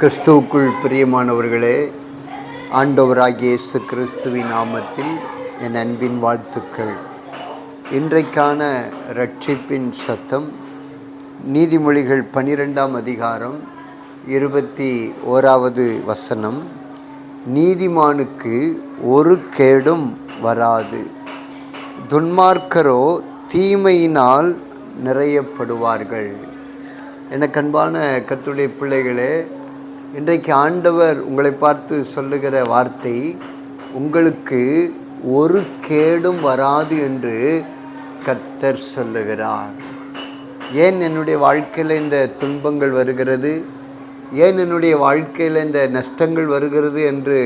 கிறிஸ்துவுக்குள் பிரியமானவர்களே ஆண்டவராகிய இயேசு கிறிஸ்துவின் நாமத்தில் என் அன்பின் வாழ்த்துக்கள். இன்றைக்கான ரட்சிப்பின் சத்தம் நீதிமொழிகள் பனிரெண்டாம் அதிகாரம் இருபத்தி ஓராவது வசனம். நீதிமானுக்கு ஒரு கேடும் வராது. துன்மார்க்கரோ தீமையினால் நிறையப்படுவார்கள். எனக்கு அன்பான கத்துடைய பிள்ளைகளே இன்றைக்கு ஆண்டவர் உங்களை பார்த்து சொல்லுகிற வார்த்தை உங்களுக்கு ஒரு கேடும் வராது என்று கத்தர் சொல்லுகிறார். ஏன் என்னுடைய வாழ்க்கையில் இந்த துன்பங்கள் வருகிறது? ஏன் என்னுடைய வாழ்க்கையில் இந்த நஷ்டங்கள் வருகிறது என்று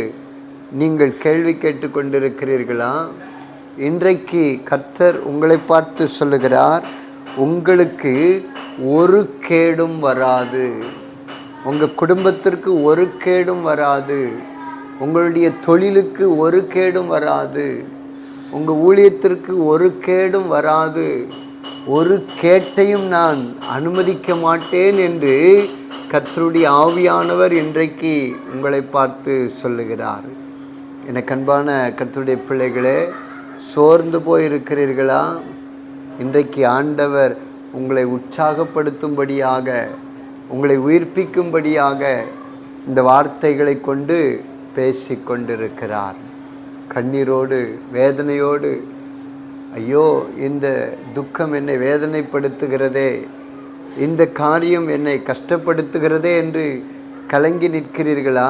நீங்கள் கேள்வி கேட்டுக்கொண்டிருக்கிறீர்களா இன்றைக்கு கர்த்தர் உங்களை பார்த்து சொல்லுகிறார் உங்களுக்கு ஒரு கேடும் வராது. உங்கள் குடும்பத்திற்கு ஒரு கேடும் வராது. உங்களுடைய தொழிலுக்கு ஒரு கேடும் வராது. உங்கள் ஊழியத்திற்கு ஒரு கேடும் வராது. ஒரு கேட்டையும் நான் அனுமதிக்க மாட்டேன் என்று கர்த்தருடைய ஆவியானவர் இன்றைக்கு உங்களை பார்த்து சொல்லுகிறார். எனக்கு அன்பான கத்தருடைய பிள்ளைகளே சோர்ந்து போயிருக்கிறீர்களா? இன்றைக்கு ஆண்டவர் உங்களை உற்சாகப்படுத்தும்படியாக உங்களை உயிர்ப்பிக்கும்படியாக இந்த வார்த்தைகளை கொண்டு பேசி கொண்டிருக்கிறார் கண்ணீரோடு வேதனையோடு ஐயோ இந்த துக்கம் என்னை வேதனைப்படுத்துகிறதே இந்த காரியம் என்னை கஷ்டப்படுத்துகிறதே என்று கலங்கி நிற்கிறீர்களா?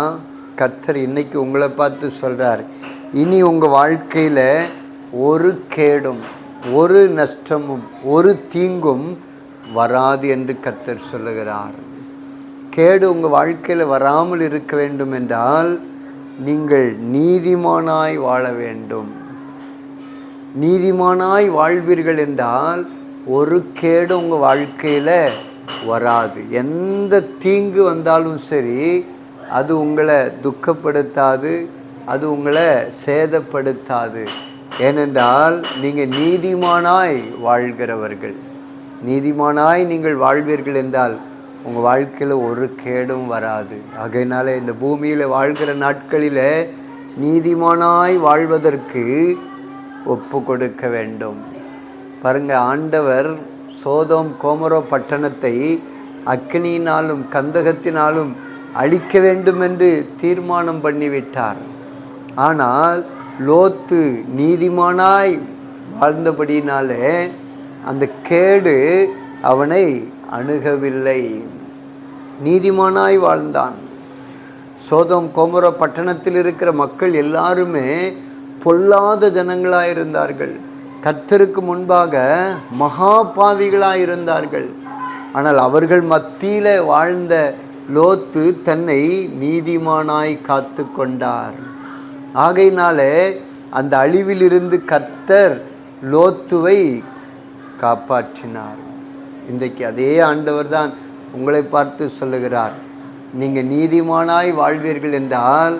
கர்த்தர் இன்னைக்கு உங்களை பார்த்து சொல்கிறார் இனி உங்கள் வாழ்க்கையில் ஒரு கேடும் ஒரு நஷ்டமும் ஒரு தீங்கும் வராது என்று கத்தர் சொல்லுகிறார். கேடு உங்கள் வாழ்க்கையில் வராமல் இருக்க வேண்டும் என்றால் நீங்கள் நீதிமானாய் வாழ வேண்டும். நீதிமானாய் வாழ்வீர்கள் என்றால் ஒரு கேடு உங்கள் வாழ்க்கையில் வராது. எந்த தீங்கு வந்தாலும் சரி அது உங்களை துக்கப்படுத்தாது அது உங்களை சேதப்படுத்தாது. ஏனென்றால் நீங்கள் நீதிமானாய் வாழ்கிறவர்கள். நீதிமானாய் நீங்கள் வாழ்வீர்கள் என்றால் உங்கள் வாழ்க்கையில் ஒரு கேடும் வராது. ஆகையினால இந்த பூமியில் வாழ்கிற நாட்களில் நீதிமானாய் வாழ்வதற்கு ஒப்பு கொடுக்க வேண்டும். பாருங்க ஆண்டவர் சோதோம் கோமரோ பட்டணத்தை அக்னியினாலும் கந்தகத்தினாலும் அழிக்க வேண்டும் என்று தீர்மானம் பண்ணிவிட்டார். ஆனால் லோத்து நீதிமானாய் வாழ்ந்தபடினாலே அந்த கேடு அவனை அணுகவில்லை. நீதிமானாய் வாழ்ந்தான். சோதம் கோமர பட்டணத்தில் இருக்கிற மக்கள் எல்லாருமே பொல்லாத ஜனங்களாக இருந்தார்கள் கத்தருக்கு முன்பாக மகா பாவிகளாக இருந்தார்கள். ஆனால் அவர்கள் மத்தியில் வாழ்ந்த லோத்து தன்னை நீதிமானாய் காத்து கொண்டார் ஆகையினாலே அந்த அழிவிலிருந்து கத்தர் லோத்துவை காப்பாற்றினார். இன்றைக்கு அதே ஆண்டவர் தான் உங்களை பார்த்து சொல்லுகிறார். நீங்கள் நீதிமானாய் வாழ்வீர்கள் என்றால்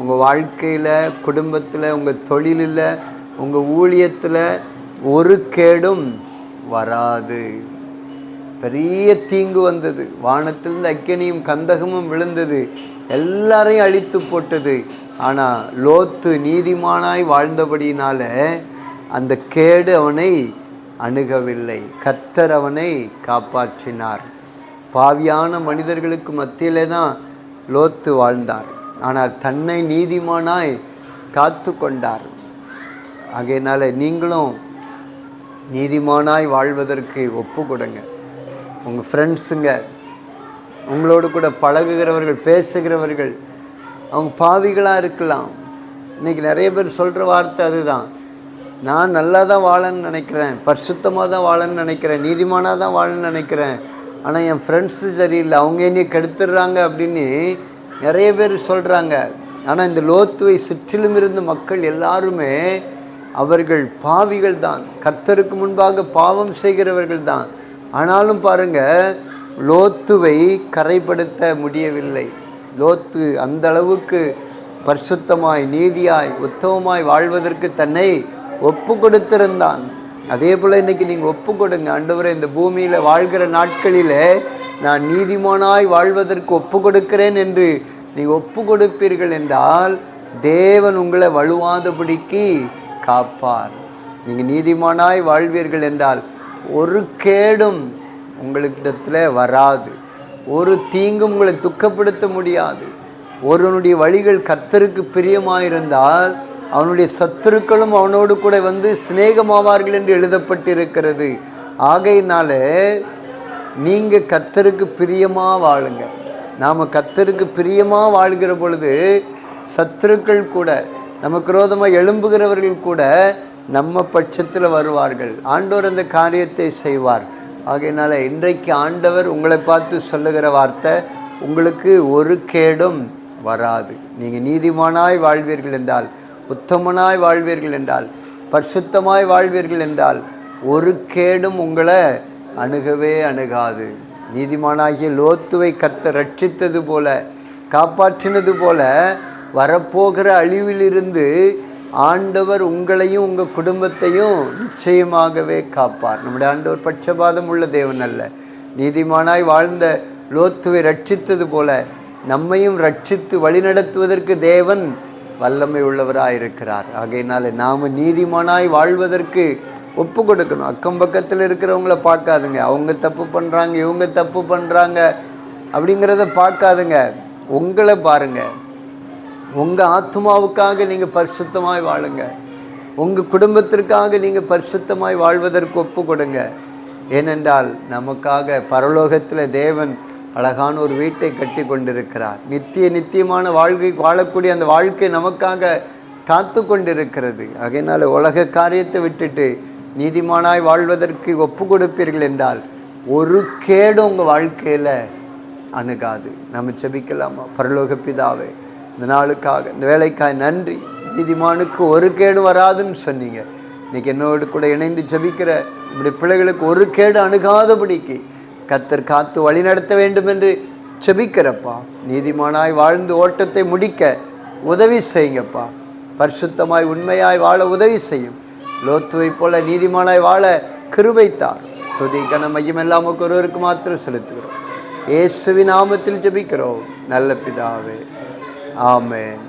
உங்கள் வாழ்க்கையில் குடும்பத்தில் உங்கள் தொழிலில் உங்கள் ஊழியத்தில் ஒரு கேடும் வராது. பெரிய தீங்கு வந்தது. வானத்திலிருந்து அக்கினியும் கந்தகமும் விழுந்தது. எல்லாரையும் அழித்து போட்டது. ஆனால் லோத்து நீதிமானாய் வாழ்ந்தபடியினால அந்த கேடு அவனை அணுகவில்லை. கத்தர் அவனை காப்பாற்றினார். பாவியான மனிதர்களுக்கு மத்தியிலே தான் லோத்து வாழ்ந்தார். ஆனால் தன்னை நீதிமானாய் காத்து கொண்டார். ஆகையினால நீங்களும் நீதிமானாய் வாழ்வதற்கு ஒப்பு கொடுங்க. உங்கள் ஃப்ரெண்ட்ஸுங்க உங்களோடு கூட பழகுகிறவர்கள் பேசுகிறவர்கள் அவங்க பாவிகளாக இருக்கலாம். இன்றைக்கி நிறைய பேர் சொல்கிற வார்த்தை அதுதான். நான் நல்லா தான் வாழன்னு நினைக்கிறேன் பரிசுத்தமாக தான் வாழன்னு நினைக்கிறேன் நீதிமானாக தான் வாழன்னு நினைக்கிறேன் ஆனால் என் ஃப்ரெண்ட்ஸு சரியில்லை. அவங்க என்னையை கெடுத்துடுறாங்க அப்படின்னு நிறைய பேர் சொல்கிறாங்க ஆனால் இந்த லோத்துவை சுற்றிலும் இருந்த மக்கள் எல்லாருமே அவர்கள் பாவிகள் தான். கர்த்தருக்கு முன்பாக பாவம் செய்கிறவர்கள் தான். ஆனாலும் பாருங்கள் லோத்துவை கரைப்படுத்த முடியவில்லை. லோத்து அந்த அளவுக்கு பரிசுத்தமாய் நீதியாய் உத்தமமாய் வாழ்வதற்கு தன்னை ஒப்பு கொடுத்திருந்தான் அதே போல் இன்றைக்கி நீங்கள் ஒப்பு கொடுங்க ஆண்டவரே இந்த பூமியில் வாழ்கிற நாட்களில் நான் நீதிமானாய் வாழ்வதற்கு ஒப்பு கொடுக்கிறேன் என்று நீங்கள் ஒப்பு கொடுப்பீர்கள் என்றால் தேவன் உங்களை வலுவாதபடிக்கு காப்பார். நீங்கள் நீதிமானாய் வாழ்வீர்கள் என்றால் ஒரு கேடும் உங்களிடத்தில் வராது. ஒரு தீங்கும் உங்களை துக்கப்படுத்த முடியாது. ஒருவனுடைய வழிகள் கத்தருக்கு பிரியமாயிருந்தால் அவனுடைய சத்துருக்களும் அவனோடு கூட வந்து சிநேகமாவார்கள் என்று எழுதப்பட்டிருக்கிறது. ஆகையினால நீங்கள் கத்தருக்கு பிரியமாக வாழுங்க. நாம் கத்தருக்கு பிரியமாக வாழ்கிற பொழுது சத்துருக்கள் கூட நமக்கு ரோதமாக எழும்புகிறவர்கள் கூட நம்ம பட்சத்தில் வருவார்கள். ஆண்டோர் அந்த காரியத்தை செய்வார். ஆகையினால இன்றைக்கு ஆண்டவர் உங்களை பார்த்து சொல்லுகிற வார்த்தை உங்களுக்கு ஒரு கேடும் வராது. நீங்கள் நீதிமானாய் வாழ்வீர்கள் என்றால் உத்தமனாய் வாழ்வீர்கள் என்றால் பரிசுத்தமாய் வாழ்வீர்கள் என்றால் ஒரு கேடும் உங்களை அணுகவே அணுகாது. நீதிமானாகிய லோத்துவை கத்த ரட்சித்தது போல காப்பாற்றினது போல வரப்போகிற அழிவிலிருந்து ஆண்டவர் உங்களையும் உங்கள் குடும்பத்தையும் நிச்சயமாகவே காப்பார். நம்முடைய ஆண்டவர் பட்சபாதம் உள்ள தேவன் அல்ல. நீதிமானாய் வாழ்ந்த லோத்துவை ரட்சித்தது போல நம்மையும் ரட்சித்து வழிநடத்துவதற்கு தேவன் வல்லமை உள்ளவராக இருக்கிறார் ஆகையினால நாம் நீதிமானாய் வாழ்வதற்கு ஒப்பு கொடுக்கணும். அக்கம் பக்கத்தில் இருக்கிறவங்கள பார்க்காதுங்க. அவங்க தப்பு பண்ணுறாங்க இவங்க தப்பு பண்ணுறாங்க அப்படிங்கிறத பார்க்காதுங்க. உங்களை பாருங்கள் உங்கள் ஆத்மாவுக்காக நீங்கள் பரிசுத்தமாய் வாழுங்க. உங்கள் குடும்பத்திற்காக நீங்கள் பரிசுத்தமாய் வாழ்வதற்கு ஒப்பு கொடுங்க. ஏனென்றால் நமக்காக பரலோகத்தில் தேவன் அழகான ஒரு வீட்டை கட்டி கொண்டிருக்கிறார். நித்திய நித்தியமான வாழ்க்கை வாழக்கூடிய அந்த வாழ்க்கை நமக்காக காத்து கொண்டிருக்கிறது. அதனால் உலக காரியத்தை விட்டுட்டு நீதிமானாய் வாழ்வதற்கு ஒப்பு கொடுப்பீர்கள் என்றால் ஒரு கேடு உங்கள் வாழ்க்கையில் அணுகாது. நம்ம செபிக்கலாமா பரலோக பிதாவே இந்த நாளுக்காக இந்த வேலைக்காய் நன்றி. நீதிமானுக்கு ஒரு கேடு வராதுன்னு சொன்னீங்க. இன்னைக்கு என்னோடு கூட இணைந்து ஜபிக்கிற இப்படி பிள்ளைகளுக்கு ஒரு கேடு அணுகாதபடிக்கு கத்தர் காத்து வழிநடத்த வேண்டும் என்று செபிக்கிறப்பா. நீதிமானாய் வாழ்ந்து ஓட்டத்தை முடிக்க உதவி செய்யுங்கப்பா. பரிசுத்தமாய் உண்மையாய் வாழ உதவி செய்யும். லோத்துவை போல நீதிமானாய் வாழ கிருபைத்தார் துதி கன மையம் எல்லாம் ஒருவருக்கு மாத்திரம் செலுத்துகிறோம். இயேசுவின் நாமத்தில் ஜபிக்கிறோம். நல்ல பிதாவே. ஆமேன்.